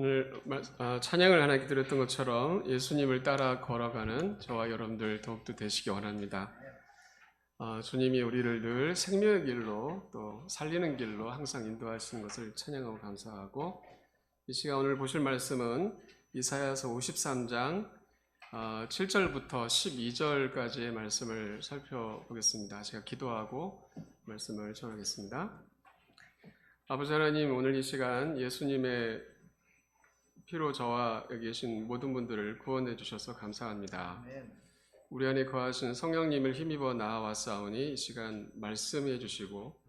오늘 말- 아, 찬양을 하나님께 드렸던 것처럼 예수님을 따라 걸어가는 저와 여러분들 더욱더 되시기 원합니다. 아, 주님이 우리를 늘 생명의 길로 또 살리는 길로 항상 인도하시는 것을 찬양하고 감사하고 이 시간 오늘 보실 말씀은 이사야서 53장 7절부터 12절까지의 말씀을 살펴보겠습니다. 제가 기도하고 말씀을 전하겠습니다. 아버지 하나님 오늘 이 시간 예수님의 피로 저와 여기 계신 모든 분들을 구원해 주셔서 감사합니다. 우리 안에 거하신 성령님을 힘입어 나아왔사오니 이 시간 말씀해 주시고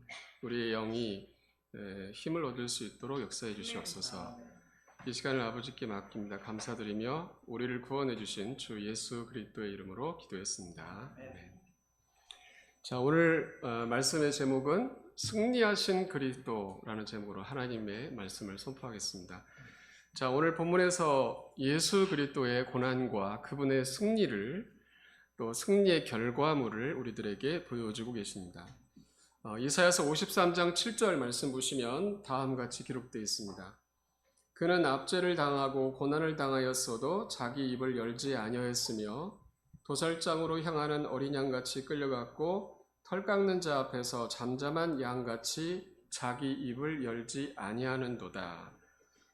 우리의 영이 에, 힘을 얻을 수 있도록 역사해 주시옵소서. 이 시간을 아버지께 맡깁니다. 감사드리며 우리를 구원해 주신 주 예수 그리스도의 이름으로 기도했습니다. 아멘. 자 오늘 어, 말씀의 제목은 승리하신 그리스도라는 제목으로 하나님의 말씀을 선포하겠습니다. 자 오늘 본문에서 예수 그리스도의 고난과 그분의 승리를 또 승리의 결과물을 우리들에게 보여주고 계십니다. 어, 이사야서 53장 7절 말씀 보시면 다음과 같이 기록되어 있습니다. 그는 압제를 당하고 고난을 당하였어도 자기 입을 열지 아니하였으며 도살장으로 향하는 어린 양같이 끌려갔고 털 깎는 자 앞에서 잠잠한 양같이 자기 입을 열지 아니하는도다.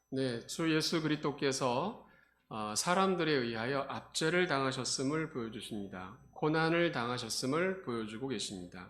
네, 주 예수 그리스도께서 어, 사람들에 의하여 압제를 당하셨음을 보여주십니다. 고난을 당하셨음을 보여주고 계십니다.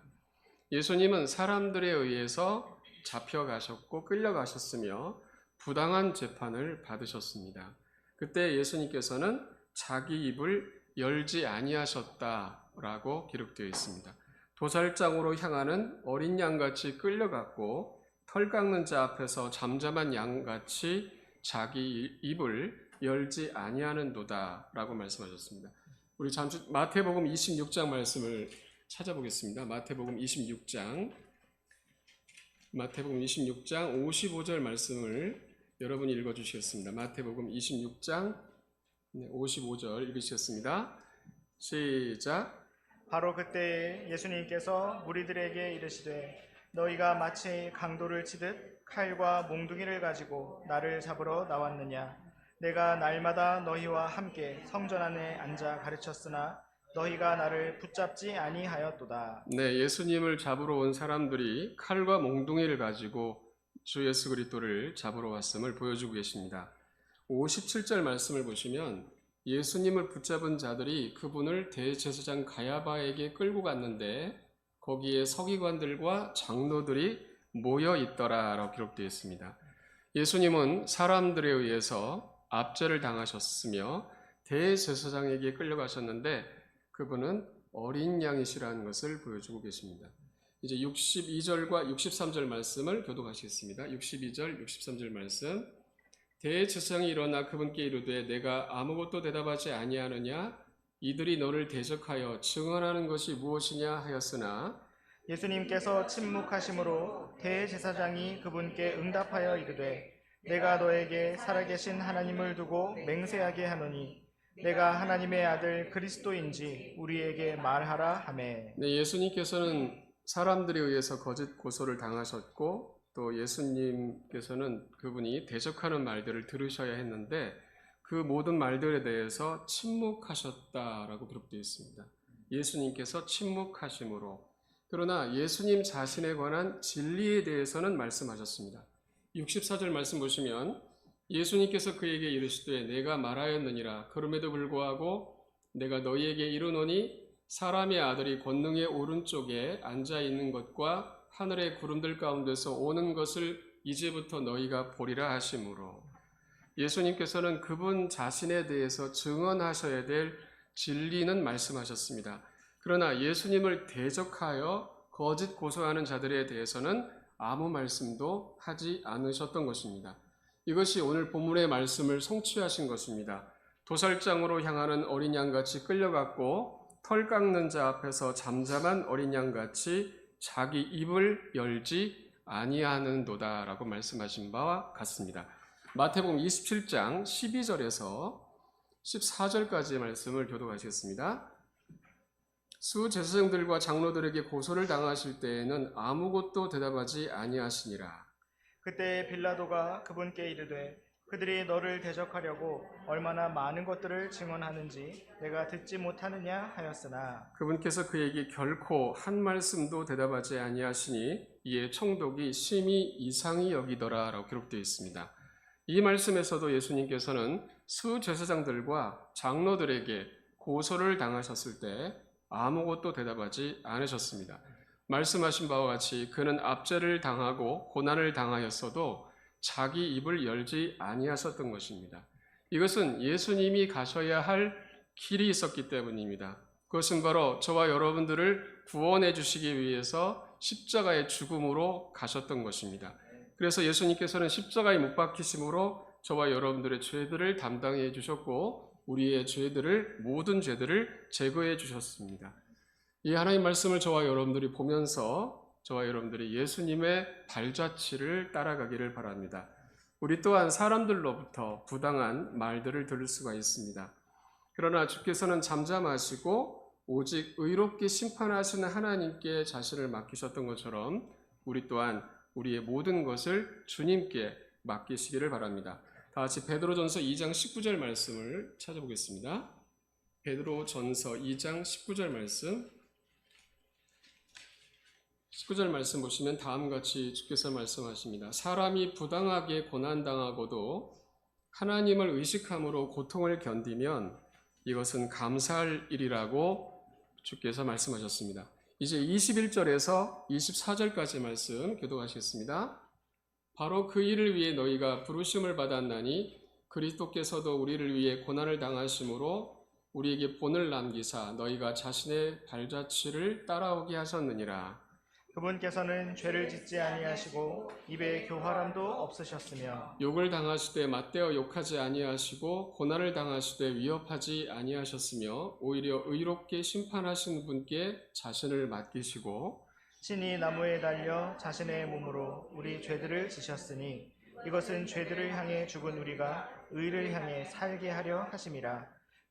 예수님은 사람들에 의해서 잡혀가셨고 끌려가셨으며 부당한 재판을 받으셨습니다. 그때 예수님께서는 자기 입을 열지 아니하셨다라고 기록되어 있습니다. 도살장으로 향하는 어린 양같이 끌려갔고 털 깎는 자 앞에서 잠잠한 양같이 자기 입을 열지 아니하는도다라고 말씀하셨습니다. 우리 잠시 마태복음 26장 말씀을 찾아보겠습니다. 마태복음 26장 마태복음 26장 55절 말씀을 여러분이 읽어 주시겠습니다. 마태복음 26장 55절 읽으시겠습니다. 시작. 바로 그때 예수님께서 무리들에게 이르시되 너희가 마치 강도를 치듯 칼과 몽둥이를 가지고 나를 잡으러 나왔느냐 내가 날마다 너희와 함께 성전 안에 앉아 가르쳤으나 너희가 나를 붙잡지 아니하였도다 네, 예수님을 잡으러 온 사람들이 칼과 몽둥이를 가지고 주 예수 그리스도를 잡으러 왔음을 보여주고 계십니다. 57절 말씀을 보시면 예수님을 붙잡은 자들이 그분을 대제사장 가야바에게 끌고 갔는데 거기에 서기관들과 장로들이 모여 있더라라고 기록되어 있습니다. 예수님은 사람들에 의해서 압제를 당하셨으며 대제사장에게 끌려가셨는데 그분은 어린 양이시라는 것을 보여주고 계십니다. 이제 62절과 63절 말씀을 교독하시겠습니다. 62절, 63절 말씀. 대제사장이 일어나 그분께 이르되 내가 아무것도 대답하지 아니하느냐 이들이 너를 대적하여 증언하는 것이 무엇이냐 하였으나 예수님께서 침묵하심으로 대제사장이 그분께 응답하여 이르되 내가 너에게 살아계신 하나님을 두고 맹세하게 하노니 내가 하나님의 아들 그리스도인지 우리에게 말하라 하매. 네, 예수님께서는 사람들에 의해서 거짓 고소를 당하셨고 또 예수님께서는 그분이 대적하는 말들을 들으셔야 했는데 그 모든 말들에 대해서 침묵하셨다라고 기록되어 있습니다. 예수님께서 침묵하심으로 그러나 예수님 자신에 관한 진리에 대해서는 말씀하셨습니다. 64절 말씀 보시면 예수님께서 그에게 이르시되 내가 말하였느니라 그럼에도 불구하고 내가 너희에게 이르노니 사람의 아들이 권능의 오른쪽에 앉아 있는 것과 하늘의 구름들 가운데서 오는 것을 이제부터 너희가 보리라 하심으로 예수님께서는 그분 자신에 대해서 증언하셔야 될 진리는 말씀하셨습니다. 그러나 예수님을 대적하여 거짓 고소하는 자들에 대해서는 아무 말씀도 하지 않으셨던 것입니다. 이것이 오늘 본문의 말씀을 성취하신 것입니다. 도살장으로 향하는 어린 양같이 끌려갔고 털 깎는 자 앞에서 잠잠한 어린 양같이 자기 입을 열지 아니하는도다라고 말씀하신 바와 같습니다. 마태복음 27장 12절에서 14절까지의 말씀을 교독하시겠습니다. 수 제사장들과 장로들에게 고소를 당하실 때에는 아무것도 대답하지 아니하시니라. 그때 빌라도가 그분께 이르되 그들이 너를 대적하려고 얼마나 많은 것들을 증언하는지 내가 듣지 못하느냐 하였으나 그분께서 그에게 결코 한 말씀도 대답하지 아니하시니 이에 총독이 심히 이상히 여기더라라고 기록되어 있습니다. 이 말씀에서도 예수님께서는 수제사장들과 장로들에게 고소를 당하셨을 때 아무것도 대답하지 않으셨습니다. 말씀하신 바와 같이 그는 압제를 당하고 고난을 당하였어도 자기 입을 열지 아니하셨던 것입니다. 이것은 예수님이 가셔야 할 길이 있었기 때문입니다. 그것은 바로 저와 여러분들을 구원해 주시기 위해서 십자가의 죽음으로 가셨던 것입니다. 그래서 예수님께서는 십자가에 못 박히심으로 저와 여러분들의 죄들을 담당해 주셨고 우리의 죄들을 모든 죄들을 제거해 주셨습니다. 이 하나님 말씀을 저와 여러분들이 보면서 저와 여러분들이 예수님의 발자취를 따라가기를 바랍니다. 우리 또한 사람들로부터 부당한 말들을 들을 수가 있습니다. 그러나 주께서는 잠잠하시고 오직 의롭게 심판하시는 하나님께 자신을 맡기셨던 것처럼 우리 또한 우리의 모든 것을 주님께 맡기시기를 바랍니다. 다 같이 베드로전서 2장 19절 말씀을 찾아보겠습니다. 베드로전서 2장 19절 말씀 19절 말씀 보시면 다음과 같이 주께서 말씀하십니다. 사람이 부당하게 고난당하고도 하나님을 의식함으로 고통을 견디면 이것은 감사할 일이라고 주께서 말씀하셨습니다. 이제 21절에서 24절까지 말씀 교도하시겠습니다. 바로 그 일을 위해 너희가 부르심을 받았나니 그리스도께서도 우리를 위해 고난을 당하심으로 우리에게 본을 남기사 너희가 자신의 발자취를 따라오게 하셨느니라. 그분께서는 죄를 짓지 아니하시고 입에 교활함도 없으셨으며 욕을 당하시되 맞대어 욕하지 아니하시고 고난을 당하시되 위협하지 아니하셨으며 오히려 의롭게 심판하신 분께 자신을 맡기시고 신이 나무에 달려 자신의 몸으로 우리 죄들을 지셨으니 이것은 죄들을 향해 죽은 우리가 의를 향해 살게 하려 하심이라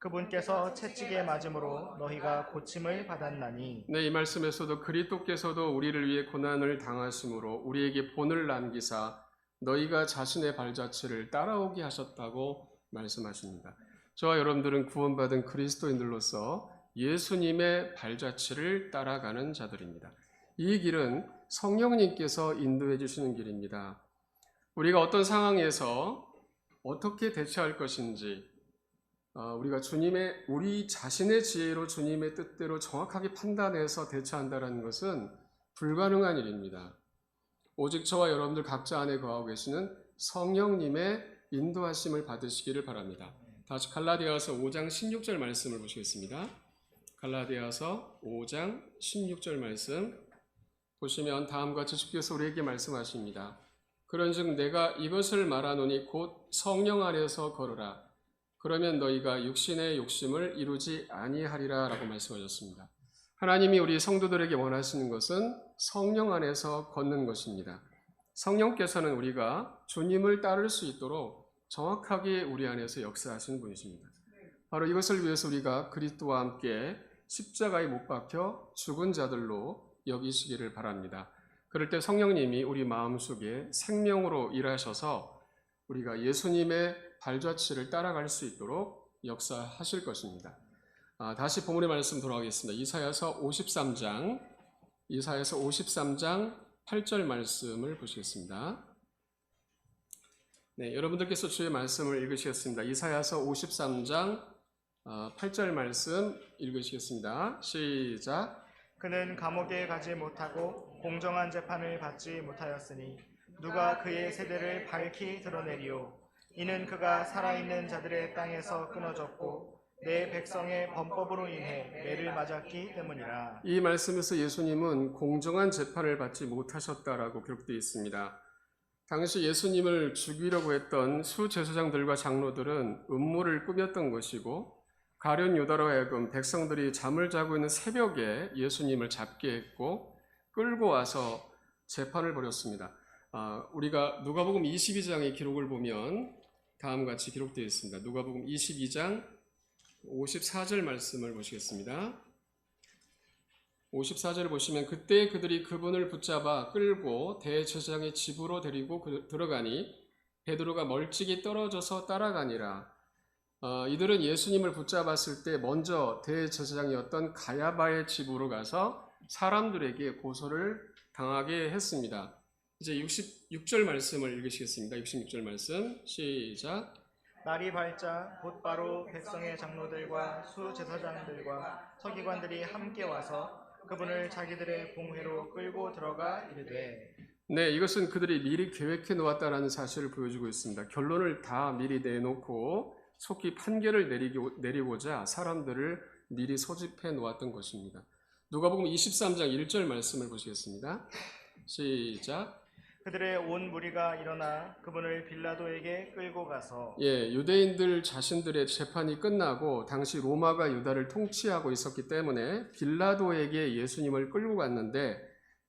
그분께서 채찍에 맞음으로 너희가 고침을 받았나니 네, 이 말씀에서도 그리스도께서도 우리를 위해 고난을 당하심으로 우리에게 본을 남기사 너희가 자신의 발자취를 따라오게 하셨다고 말씀하십니다. 저와 여러분들은 구원받은 그리스도인들로서 예수님의 발자취를 따라가는 자들입니다. 이 길은 성령님께서 인도해 주시는 길입니다. 우리가 어떤 상황에서 어떻게 대처할 것인지 어, 우리가 주님의 우리 자신의 지혜로 주님의 뜻대로 정확하게 판단해서 대처한다는 것은 불가능한 일입니다. 오직 저와 여러분들 각자 안에 거하고 계시는 성령님의 인도하심을 받으시기를 바랍니다. 다시 갈라디아서 5장 16절 말씀을 보시겠습니다. 갈라디아서 5장 16절 말씀 보시면 다음과 같이 주께서 우리에게 말씀하십니다. 그런즉 내가 이것을 말하노니 곧 성령 안에서 걸으라. 그러면 너희가 육신의 욕심을 이루지 아니하리라 라고 말씀하셨습니다. 하나님이 우리 성도들에게 원하시는 것은 성령 안에서 걷는 것입니다. 성령께서는 우리가 주님을 따를 수 있도록 정확하게 우리 안에서 역사하시는 분이십니다. 바로 이것을 위해서 우리가 그리스도와 함께 십자가에 못 박혀 죽은 자들로 여기시기를 바랍니다. 그럴 때 성령님이 우리 마음속에 생명으로 일하셔서 우리가 예수님의 발자취를 따라갈 수 있도록 역사하실 것입니다. 아, 다시 본문의 말씀 돌아가겠습니다. 이사야서 53장, 이사야서 53장 8절 말씀을 보시겠습니다. 네, 여러분들께서 주의 말씀을 읽으시겠습니다. 이사야서 53장 8절 말씀 읽으시겠습니다. 시작. 그는 감옥에 가지 못하고 공정한 재판을 받지 못하였으니 누가 그의 세대를 밝히 드러내리오 이는 그가 살아있는 자들의 땅에서 끊어졌고 내 백성의 범법으로 인해 매를 맞았기 때문이라 이 말씀에서 예수님은 공정한 재판을 받지 못하셨다라고 기록되어 있습니다. 당시 예수님을 죽이려고 했던 수제사장들과 장로들은 음모를 꾸몄던 것이고 가련 유다로 하여금 백성들이 잠을 자고 있는 새벽에 예수님을 잡게 했고 끌고 와서 재판을 벌였습니다. 아, 우리가 누가복음 22장의 기록을 보면 다음과 같이 기록되어 있습니다. 누가복음 22장 54절 말씀을 보시겠습니다. 54절 보시면 그때 그들이 그분을 붙잡아 끌고 대제사장의 집으로 데리고 그- 들어가니 베드로가 멀찍이 떨어져서 따라가니라. 어, 이들은 예수님을 붙잡았을 때 먼저 대제사장이었던 가야바의 집으로 가서 사람들에게 고소를 당하게 했습니다. 이제 66절 말씀을 읽으시겠습니다. 66절 말씀 시작. 날이 밝자 곧바로 백성의 장로들과 수 제사장들과 서기관들이 함께 와서 그분을 자기들의 공회로 끌고 들어가 이르되 네, 이것은 그들이 미리 계획해 놓았다라는 사실을 보여주고 있습니다. 결론을 다 미리 내놓고 속히 판결을 내리기, 내리고자 사람들을 미리 소집해 놓았던 것입니다. 누가복음 23장 1절 말씀을 보시겠습니다. 시작. 그들의 온 무리가 일어나 그분을 빌라도에게 끌고 가서 예, 유대인들 자신들의 재판이 끝나고 당시 로마가 유다를 통치하고 있었기 때문에 빌라도에게 예수님을 끌고 갔는데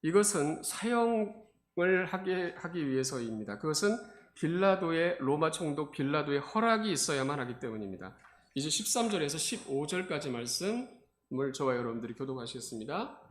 이것은 사형을 하게 하기 위해서입니다. 그것은 빌라도의 로마 총독 빌라도의 허락이 있어야만 하기 때문입니다. 이제 13절에서 15절까지 말씀을 저와 여러분들이 교독하시겠습니다.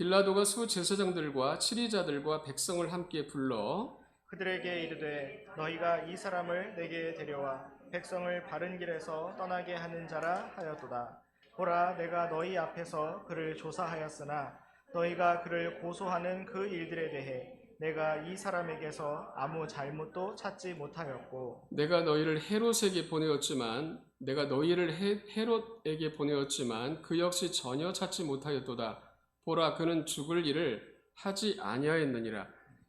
빌라도가 수제사장들과 치리자들과 백성을 함께 불러 그들에게 이르되 너희가 이 사람을 내게 데려와 백성을 바른 길에서 떠나게 하는 자라 하였도다. 보라 내가 너희 앞에서 그를 조사하였으나 너희가 그를 고소하는 그 일들에 대해 내가 이 사람에게서 아무 잘못도 찾지 못하였고 내가 너희를 헤롯에게 보내었지만 내가 너희를 헤, 헤롯에게 보내었지만 그 역시 전혀 찾지 못하였도다. 보라 그는 죽을 일을 하지 아니하였느니라.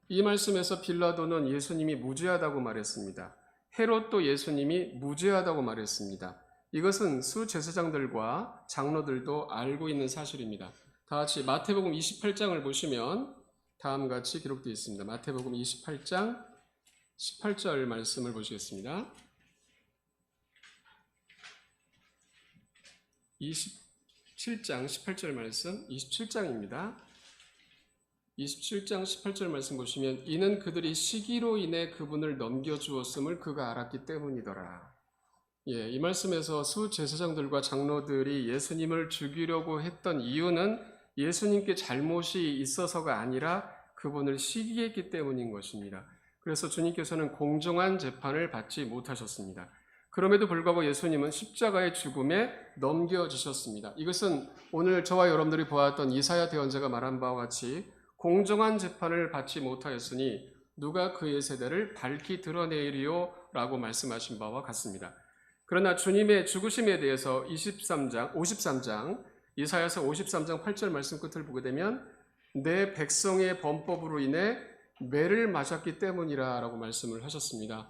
이 말씀에서 빌라도는 예수님이 무죄하다고 말했습니다. 헤롯도 예수님이 무죄하다고 말했습니다. 이것은 수제사장들과 장로들도 알고 있는 사실입니다. 다 같이 마태복음 28장을 보시면 다음과 같이 기록되어 있습니다. 마태복음 28장 18절 말씀을 보시겠습니다. 27장 18절 말씀, 27장입니다. 27장 18절 말씀 보시면 이는 그들이 시기로 인해 그분을 넘겨 주었음을 그가 알았기 때문이더라. 예, 이 말씀에서 수 제사장들과 장로들이 예수님을 죽이려고 했던 이유는 예수님께 잘못이 있어서가 아니라 그분을 시기했기 때문인 것입니다. 그래서 주님께서는 공정한 재판을 받지 못하셨습니다. 그럼에도 불구하고 예수님은 십자가의 죽음에 넘겨지셨습니다. 이것은 오늘 저와 여러분들이 보았던 이사야 대언자가 말한 바와 같이 공정한 재판을 받지 못하였으니 누가 그의 세대를 밝히 드러내리요 라고 말씀하신 바와 같습니다. 그러나 주님의 죽으심에 대해서 23장, 53장, 이사야서 53장 8절 말씀 끝을 보게 되면 내 백성의 범법으로 인해 매를 맞았기 때문이라 라고 말씀을 하셨습니다.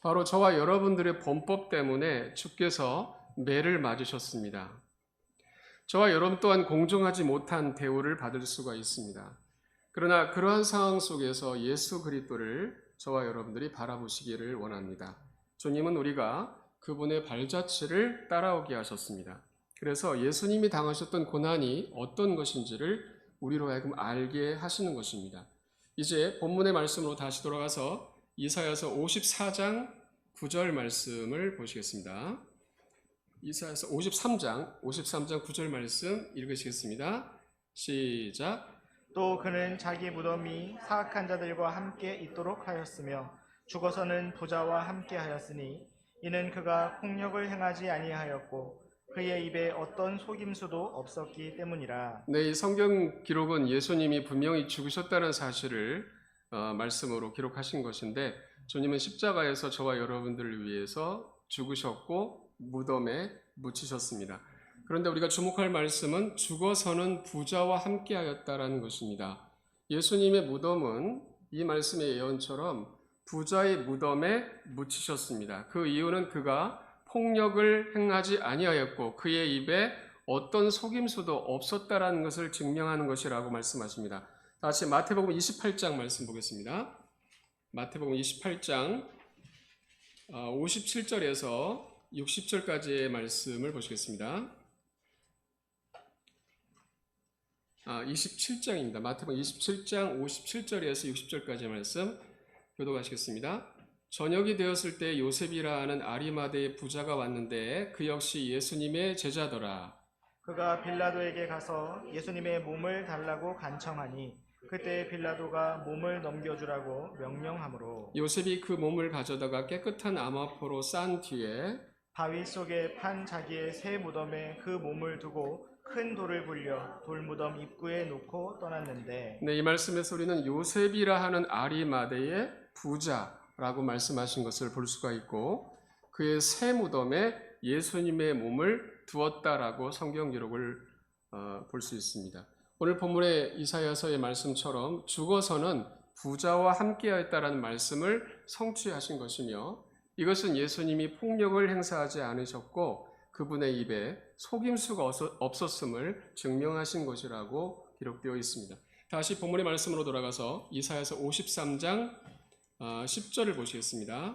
바로 저와 여러분들의 범법 때문에 주께서 매를 맞으셨습니다. 저와 여러분 또한 공정하지 못한 대우를 받을 수가 있습니다. 그러나 그러한 상황 속에서 예수 그리스도를 저와 여러분들이 바라보시기를 원합니다. 주님은 우리가 그분의 발자취를 따라오게 하셨습니다. 그래서 예수님이 당하셨던 고난이 어떤 것인지를 우리로 하여금 알게 하시는 것입니다. 이제 본문의 말씀으로 다시 돌아가서 이사야서 54장 9절 말씀을 보시겠습니다. 이사야서 53장 53장 9절 말씀 읽으시겠습니다. 시작. 또 그는 자기 무덤이 사악한 자들과 함께 있도록 하였으며 죽어서는 부자와 함께 하였으니 이는 그가 폭력을 행하지 아니하였고 그의 입에 어떤 속임수도 없었기 때문이라. 네, 이 성경 기록은 예수님이 분명히 죽으셨다는 사실을 어, 말씀으로 기록하신 것인데 주님은 십자가에서 저와 여러분들을 위해서 죽으셨고 무덤에 묻히셨습니다. 그런데 우리가 주목할 말씀은 죽어서는 부자와 함께하였다라는 것입니다. 예수님의 무덤은 이 말씀의 예언처럼 부자의 무덤에 묻히셨습니다. 그 이유는 그가 폭력을 행하지 아니하였고 그의 입에 어떤 속임수도 없었다라는 것을 증명하는 것이라고 말씀하십니다. 다시 마태복음 28장 말씀 보겠습니다. 마태복음 28장 57절에서 60절까지의 말씀을 보시겠습니다. 아, 27장입니다. 마태복음 27장 57절에서 60절까지의 말씀 교독하시겠습니다. 저녁이 되었을 때 요셉이라 하는 아리마대의 부자가 왔는데 그 역시 예수님의 제자더라. 그가 빌라도에게 가서 예수님의 몸을 달라고 간청하니 그때 빌라도가 몸을 넘겨주라고 명령하므로 요셉이 그 몸을 가져다가 깨끗한 암화포로 싼 뒤에 바위 속에 판 자기의 새 무덤에 그 몸을 두고 큰 돌을 굴려 돌무덤 입구에 놓고 떠났는데 네, 이 말씀에서 우리는 요셉이라 하는 아리마대의 부자라고 말씀하신 것을 볼 수가 있고 그의 새 무덤에 예수님의 몸을 두었다라고 성경 기록을 어, 볼수 있습니다. 오늘 본문의 이사야서의 말씀처럼 죽어서는 부자와 함께하였다라는 말씀을 성취하신 것이며 이것은 예수님이 폭력을 행사하지 않으셨고 그분의 입에 속임수가 없었- 없었음을 증명하신 것이라고 기록되어 있습니다. 다시 본문의 말씀으로 돌아가서 이사야서 53장 10절을 보시겠습니다.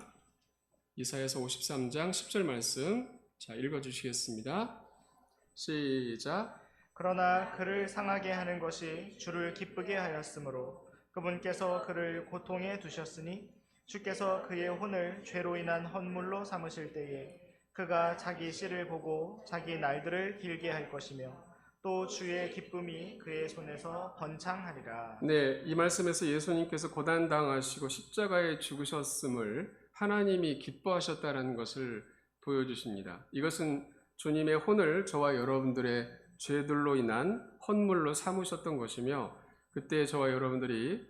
이사야서 53장 10절 말씀 자 읽어 주시겠습니다. 시작. 그러나 그를 상하게 하는 것이 주를 기쁘게 하였으므로 그분께서 그를 고통에 두셨으니 주께서 그의 혼을 죄로 인한 헌물로 삼으실 때에 그가 자기 씨를 보고 자기 날들을 길게 할 것이며 또 주의 기쁨이 그의 손에서 번창하리라. 네, 이 말씀에서 예수님께서 고난 당하시고 십자가에 죽으셨음을 하나님이 기뻐하셨다는 것을 보여주십니다. 이것은 주님의 혼을 저와 여러분들의 죄들로 인한 헌물로 삼으셨던 것이며 그때 저와 여러분들이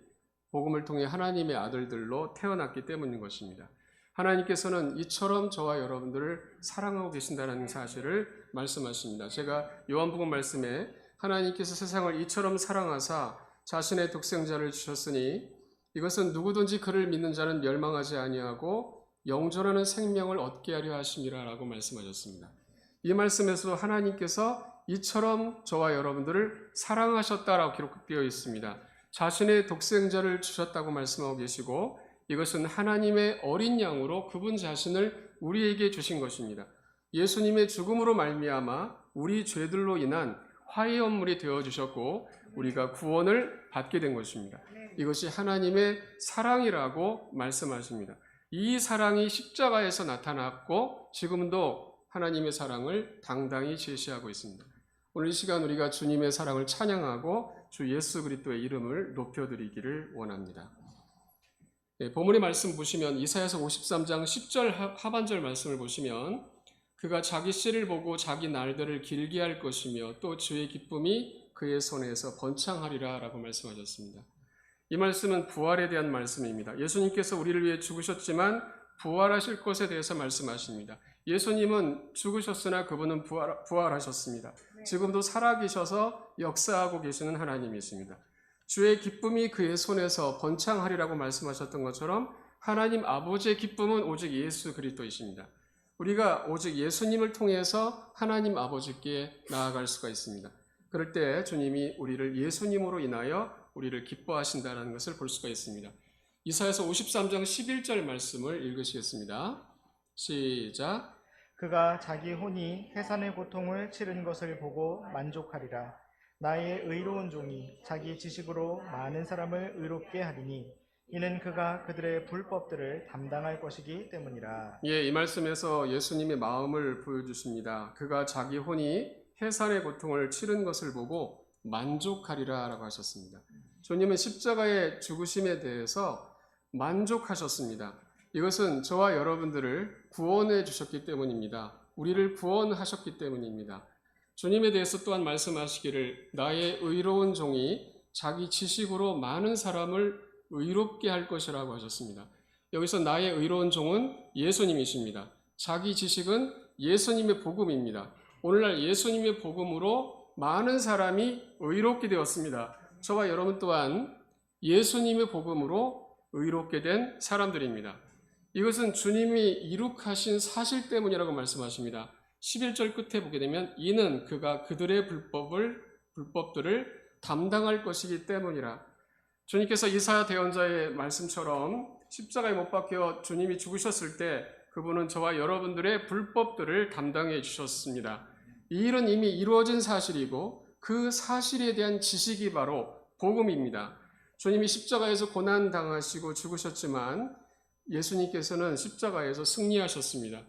복음을 통해 하나님의 아들들로 태어났기 때문인 것입니다. 하나님께서는 이처럼 저와 여러분들을 사랑하고 계신다는 사실을 말씀하십니다. 제가 요한복음 말씀에 하나님께서 세상을 이처럼 사랑하사 자신의 독생자를 주셨으니 이것은 누구든지 그를 믿는 자는 멸망하지 아니하고 영존하는 생명을 얻게 하려 하심이라라고 말씀하셨습니다. 이 말씀에서 하나님께서 이처럼 저와 여러분들을 사랑하셨다라고 기록되어 있습니다. 자신의 독생자를 주셨다고 말씀하고 계시고 이것은 하나님의 어린 양으로 그분 자신을 우리에게 주신 것입니다. 예수님의 죽음으로 말미암아 우리 죄들로 인한 화해 연물이 되어 주셨고 우리가 구원을 받게 된 것입니다. 이것이 하나님의 사랑이라고 말씀하십니다. 이 사랑이 십자가에서 나타났고 지금도 하나님의 사랑을 당당히 제시하고 있습니다. 오늘 이 시간 우리가 주님의 사랑을 찬양하고 주 예수 그리스도의 이름을 높여드리기를 원합니다. 네, 본문의 말씀 보시면 이사야서 53장 10절 하- 하반절 말씀을 보시면 그가 자기 씨를 보고 자기 날들을 길게 할 것이며 또 주의 기쁨이 그의 손에서 번창하리라라고 말씀하셨습니다. 이 말씀은 부활에 대한 말씀입니다. 예수님께서 우리를 위해 죽으셨지만 부활하실 것에 대해서 말씀하십니다. 예수님은 죽으셨으나 그분은 부활, 부활하셨습니다. 지금도 살아계셔서 역사하고 계시는 하나님이십니다. 주의 기쁨이 그의 손에서 번창하리라고 말씀하셨던 것처럼 하나님 아버지의 기쁨은 오직 예수 그리스도이십니다. 우리가 오직 예수님을 통해서 하나님 아버지께 나아갈 수가 있습니다. 그럴 때 주님이 우리를 예수님으로 인하여 우리를 기뻐하신다는 것을 볼 수가 있습니다. 이사야서 53장 11절 말씀을 읽으시겠습니다. 시작. 그가 자기 혼이 해산의 고통을 치른 것을 보고 만족하리라. 나의 의로운 종이 자기 지식으로 많은 사람을 의롭게 하리니 이는 그가 그들의 불법들을 담당할 것이기 때문이라. 예, 이 말씀에서 예수님의 마음을 보여주십니다. 그가 자기 혼이 해산의 고통을 치른 것을 보고 만족하리라라고 하셨습니다. 주님은 십자가의 죽으심에 대해서 만족하셨습니다. 이것은 저와 여러분들을 구원해 주셨기 때문입니다. 우리를 구원하셨기 때문입니다. 주님에 대해서 또한 말씀하시기를 나의 의로운 종이 자기 지식으로 많은 사람을 의롭게 할 것이라고 하셨습니다. 여기서 나의 의로운 종은 예수님이십니다. 자기 지식은 예수님의 복음입니다. 오늘날 예수님의 복음으로 많은 사람이 의롭게 되었습니다. 저와 여러분 또한 예수님의 복음으로 의롭게 된 사람들입니다. 이것은 주님이 이룩하신 사실 때문이라고 말씀하십니다. 11절 끝에 보게 되면 이는 그가 그들의 불법을 불법들을 담당할 것이기 때문이라. 주님께서 이사야 대언자의 말씀처럼 십자가에 못 박혀 주님이 죽으셨을 때 그분은 저와 여러분들의 불법들을 담당해 주셨습니다. 이 일은 이미 이루어진 사실이고 그 사실에 대한 지식이 바로 복음입니다. 주님이 십자가에서 고난 당하시고 죽으셨지만 예수님께서는 십자가에서 승리하셨습니다.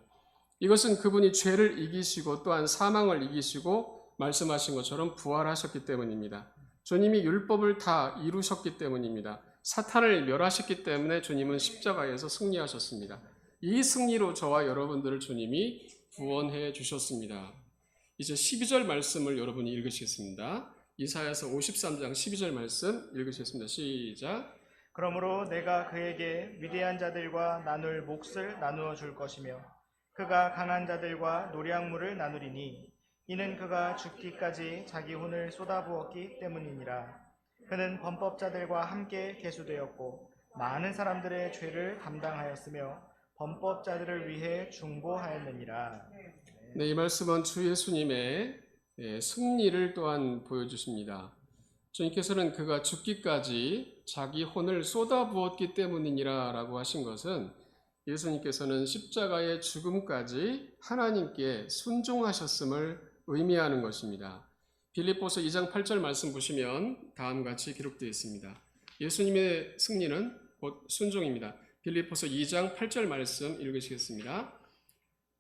이것은 그분이 죄를 이기시고 또한 사망을 이기시고 말씀하신 것처럼 부활하셨기 때문입니다. 주님이 율법을 다 이루셨기 때문입니다. 사탄을 멸하셨기 때문에 주님은 십자가에서 승리하셨습니다. 이 승리로 저와 여러분들을 주님이 구원해 주셨습니다. 이제 12절 말씀을 여러분이 읽으시겠습니다. 이사야서 53장 12절 말씀 읽으시겠습니다. 시작. 그러므로 내가 그에게 위대한 자들과 나눌 몫을 나누어 줄 것이며 그가 강한 자들과 노량물을 나누리니 이는 그가 죽기까지 자기 혼을 쏟아부었기 때문이니라 그는 범법자들과 함께 계수되었고 많은 사람들의 죄를 담당하였으며 범법자들을 위해 중보하였느니라 네, 이 말씀은 주 예수님의 예, 승리를 또한 보여주십니다. 주님께서는 그가 죽기까지 자기 혼을 쏟아부었기 때문이니라 라고 하신 것은 예수님께서는 십자가의 죽음까지 하나님께 순종하셨음을 의미하는 것입니다. 빌립보서 2장 8절 말씀 보시면 다음과 같이 기록되어 있습니다. 예수님의 승리는 곧 순종입니다. 빌립보서 2장 8절 말씀 읽으시겠습니다.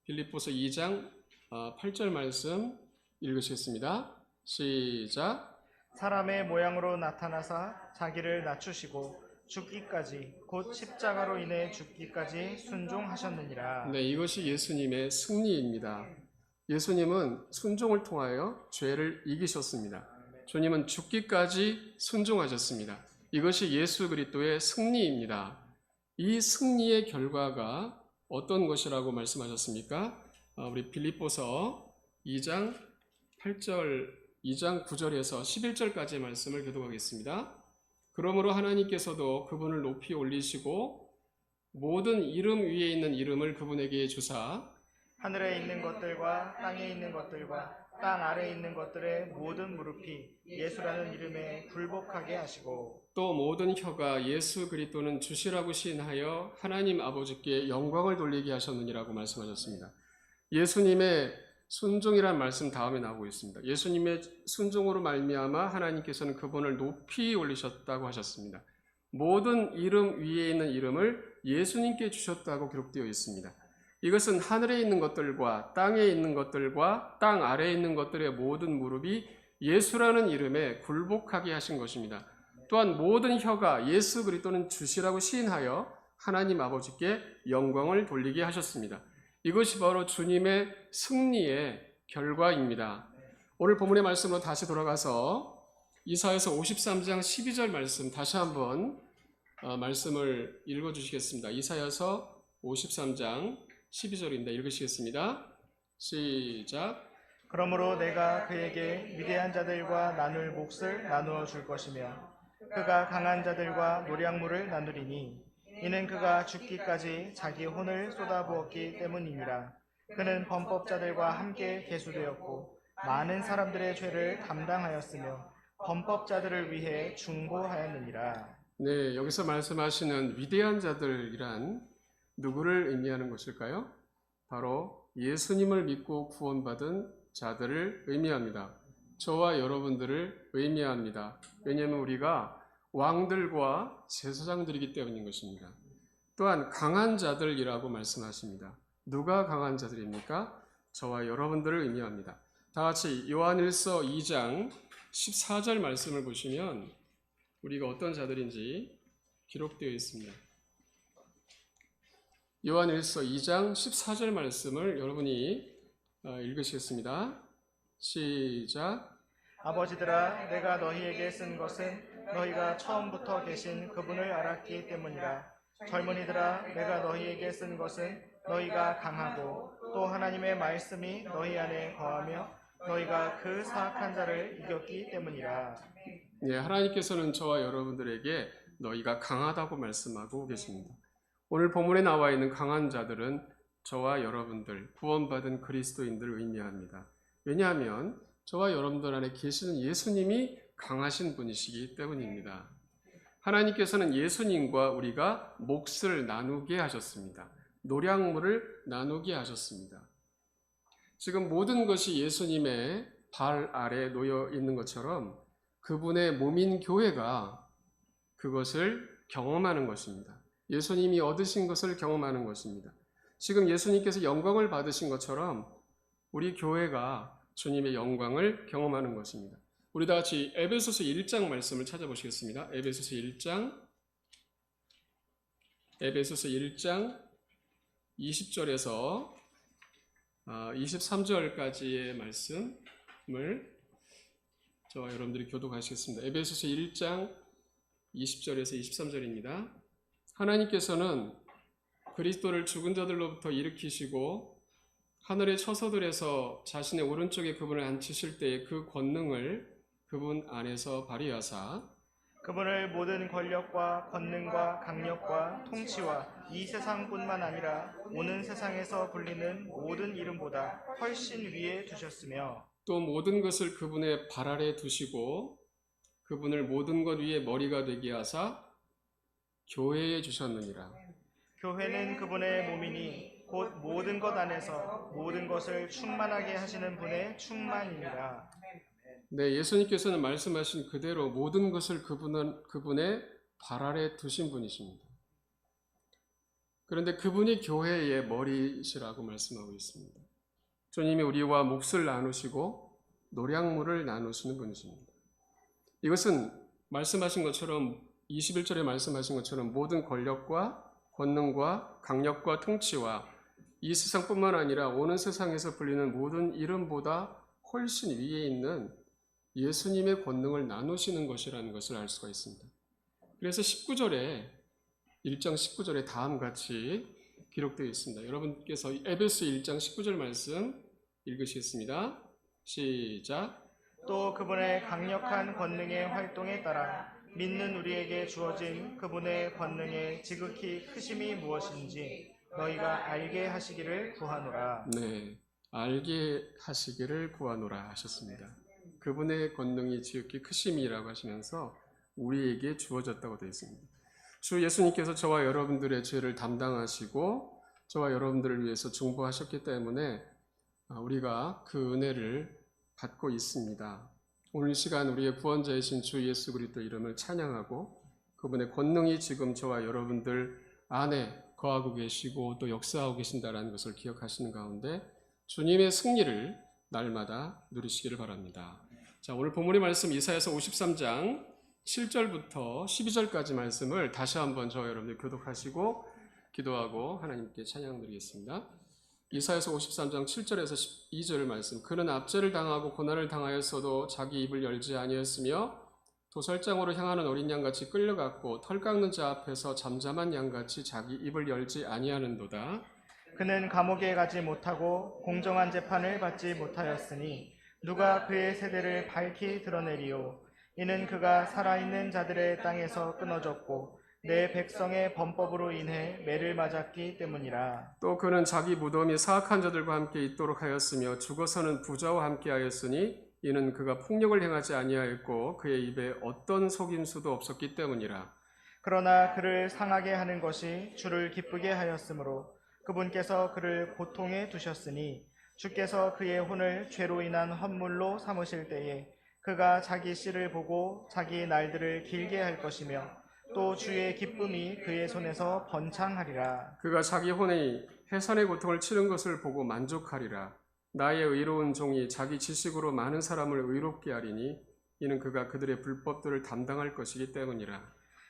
빌립보서 2장 8절 말씀 읽으시겠습니다. 시작. 사람의 모양으로 나타나사 자기를 낮추시고 죽기까지 곧 십자가로 인해 죽기까지 순종하셨느니라 네, 이것이 예수님의 승리입니다. 예수님은 순종을 통하여 죄를 이기셨습니다. 주님은 죽기까지 순종하셨습니다. 이것이 예수 그리스도의 승리입니다. 이 승리의 결과가 어떤 것이라고 말씀하셨습니까? 아, 우리 빌립보서 2장 8절, 2장 9절에서 11절까지의 말씀을 교독하겠습니다. 그러므로 하나님께서도 그분을 높이 올리시고 모든 이름 위에 있는 이름을 그분에게 주사 하늘에 있는 것들과 땅에 있는 것들과 땅 아래에 있는 것들의 모든 무릎이 예수라는 이름에 굴복하게 하시고 또 모든 혀가 예수 그리스도는 주시라고 시인하여 하나님 아버지께 영광을 돌리게 하셨느니라고 말씀하셨습니다. 예수님의 순종이란 말씀 다음에 나오고 있습니다. 예수님의 순종으로 말미암아 하나님께서는 그분을 높이 올리셨다고 하셨습니다. 모든 이름 위에 있는 이름을 예수님께 주셨다고 기록되어 있습니다. 이것은 하늘에 있는 것들과 땅에 있는 것들과 땅 아래에 있는 것들의 모든 무릎이 예수라는 이름에 굴복하게 하신 것입니다. 또한 모든 혀가 예수 그리스도는 주시라고 시인하여 하나님 아버지께 영광을 돌리게 하셨습니다. 이것이 바로 주님의 승리의 결과입니다. 오늘 본문의 말씀으로 다시 돌아가서 이사에서 53장 12절 말씀 다시 한번 어, 말씀을 읽어 주시겠습니다. 이사여서 53장 12절입니다. 읽으시겠습니다. 시작. 그러므로 내가 그에게 위대한 자들과 나눌 몫을 나누어 줄 것이며 그가 강한 자들과 노량물을 나누리니 이는 그가 죽기까지 자기 혼을 쏟아부었기 때문이니라 그는 범법자들과 함께 계수되었고 많은 사람들의 죄를 담당하였으며 범법자들을 위해 중보하였느니라 네, 여기서 말씀하시는 위대한 자들이란 누구를 의미하는 것일까요? 바로 예수님을 믿고 구원받은 자들을 의미합니다. 저와 여러분들을 의미합니다. 왜냐하면 우리가 왕들과 제사장들이기 때문인 것입니다. 또한 강한 자들이라고 말씀하십니다. 누가 강한 자들입니까? 저와 여러분들을 의미합니다. 다 같이 요한일서 2장 14절 말씀을 보시면 우리가 어떤 자들인지 기록되어 있습니다. 요한일서 2장 14절 말씀을 여러분이 어, 읽으시겠습니다. 시작. 아버지들아 내가 너희에게 쓴 것은 너희가 처음부터 계신 그분을 알았기 때문이라 젊은이들아 내가 너희에게 쓴 것은 너희가 강하고 또 하나님의 말씀이 너희 안에 거하며 너희가 그 사악한 자를 이겼기 때문이라 네, 하나님께서는 저와 여러분들에게 너희가 강하다고 말씀하고 계십니다. 오늘 본문에 나와 있는 강한 자들은 저와 여러분들, 구원받은 그리스도인들을 의미합니다. 왜냐하면 저와 여러분들 안에 계시는 예수님이 강하신 분이시기 때문입니다. 하나님께서는 예수님과 우리가 몫을 나누게 하셨습니다. 노량물을 나누게 하셨습니다. 지금 모든 것이 예수님의 발 아래 놓여 있는 것처럼 그분의 몸인 교회가 그것을 경험하는 것입니다. 예수님이 얻으신 것을 경험하는 것입니다. 지금 예수님께서 영광을 받으신 것처럼 우리 교회가 주님의 영광을 경험하는 것입니다. 우리 다 같이 에베소서 1장 말씀을 찾아보시겠습니다. 에베소서 1장 에베소서 1장 20절에서 23절까지의 말씀을 저와 여러분들이 교독하시겠습니다. 에베소서 1장 20절에서 23절입니다. 하나님께서는 그리스도를 죽은 자들로부터 일으키시고 하늘의 처소들에서 자신의 오른쪽에 그분을 앉히실 때에 그 권능을 그분 안에서 발휘하사 그분을 모든 권력과 권능과 강력과 통치와 이 세상뿐만 아니라 오는 세상에서 불리는 모든 이름보다 훨씬 위에 두셨으며 또 모든 것을 그분의 발 아래 두시고 그분을 모든 것 위에 머리가 되게 하사 교회에 주셨느니라. 교회는 그분의 몸이니 곧 모든 것 안에서 모든 것을 충만하게 하시는 분의 충만이니라. 네, 예수님께서는 말씀하신 그대로 모든 것을 그분은 그분의 발 아래 두신 분이십니다. 그런데 그분이 교회의 머리시라고 말씀하고 있습니다. 주님이 우리와 몫을 나누시고 노량물을 나누시는 분이십니다. 이것은 말씀하신 것처럼 21절에 말씀하신 것처럼 모든 권력과 권능과 강력과 통치와 이 세상뿐만 아니라 오는 세상에서 불리는 모든 이름보다 훨씬 위에 있는 예수님의 권능을 나누시는 것이라는 것을 알 수가 있습니다. 그래서 19절에 1장 19절에 다음 같이 기록되어 있습니다. 여러분께서 에베소 1장 19절 말씀 읽으시겠습니다. 시작. 또 그분의 강력한 권능의 활동에 따라 믿는 우리에게 주어진 그분의 권능의 지극히 크심이 무엇인지 너희가 알게 하시기를 구하노라. 네, 알게 하시기를 구하노라 하셨습니다. 그분의 권능이 지극히 크심이라고 하시면서 우리에게 주어졌다고 되어 있습니다. 주 예수님께서 저와 여러분들의 죄를 담당하시고 저와 여러분들을 위해서 중보하셨기 때문에 아, 우리가 그 은혜를 받고 있습니다. 오늘 이 시간 우리의 구원자이신 주 예수 그리스도 이름을 찬양하고 그분의 권능이 지금 저와 여러분들 안에 거하고 계시고 또 역사하고 계신다라는 것을 기억하시는 가운데 주님의 승리를 날마다 누리시기를 바랍니다. 자, 오늘 본문의 말씀 이사야서 53장 7절부터 12절까지 말씀을 다시 한번 저와 여러분들 교독하시고 기도하고 하나님께 찬양 드리겠습니다. 이사야서 53장 7절에서 12절 말씀 그는 압제를 당하고 고난을 당하였어도 자기 입을 열지 아니었으며 도살장으로 향하는 어린 양같이 끌려갔고 털 깎는 자 앞에서 잠잠한 양같이 자기 입을 열지 아니하는도다. 그는 감옥에 가지 못하고 공정한 재판을 받지 못하였으니 누가 그의 세대를 밝히 드러내리요 이는 그가 살아있는 자들의 땅에서 끊어졌고 내 백성의 범법으로 인해 매를 맞았기 때문이라 또 그는 자기 무덤이 사악한 자들과 함께 있도록 하였으며 죽어서는 부자와 함께 하였으니 이는 그가 폭력을 행하지 아니하였고 그의 입에 어떤 속임수도 없었기 때문이라. 그러나 그를 상하게 하는 것이 주를 기쁘게 하였으므로 그분께서 그를 고통에 두셨으니 주께서 그의 혼을 죄로 인한 헌물로 삼으실 때에 그가 자기 씨를 보고 자기 날들을 길게 할 것이며 또 주의 기쁨이 그의 손에서 번창하리라. 그가 자기 혼의 해산의 고통을 치른 것을 보고 만족하리라. 나의 의로운 종이 자기 지식으로 많은 사람을 의롭게 하리니 이는 그가 그들의 불법들을 담당할 것이기 때문이라.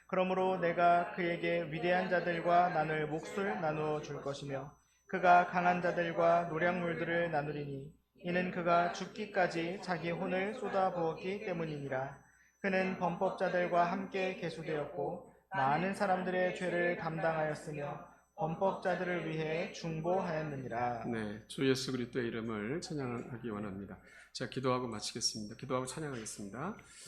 그러므로 내가 그에게 위대한 자들과 나눌 몫을 나누어 줄 것이며 그가 강한 자들과 노량물들을 나누리니 이는 그가 죽기까지 자기 혼을 쏟아 부었기 때문이니라 그는 범법자들과 함께 계수되었고 많은 사람들의 죄를 담당하였으며 범법자들을 위해 중보하였느니라 네, 주 예수 그리스도의 이름을 찬양하기 원합니다. 자, 기도하고 마치겠습니다. 기도하고 찬양하겠습니다.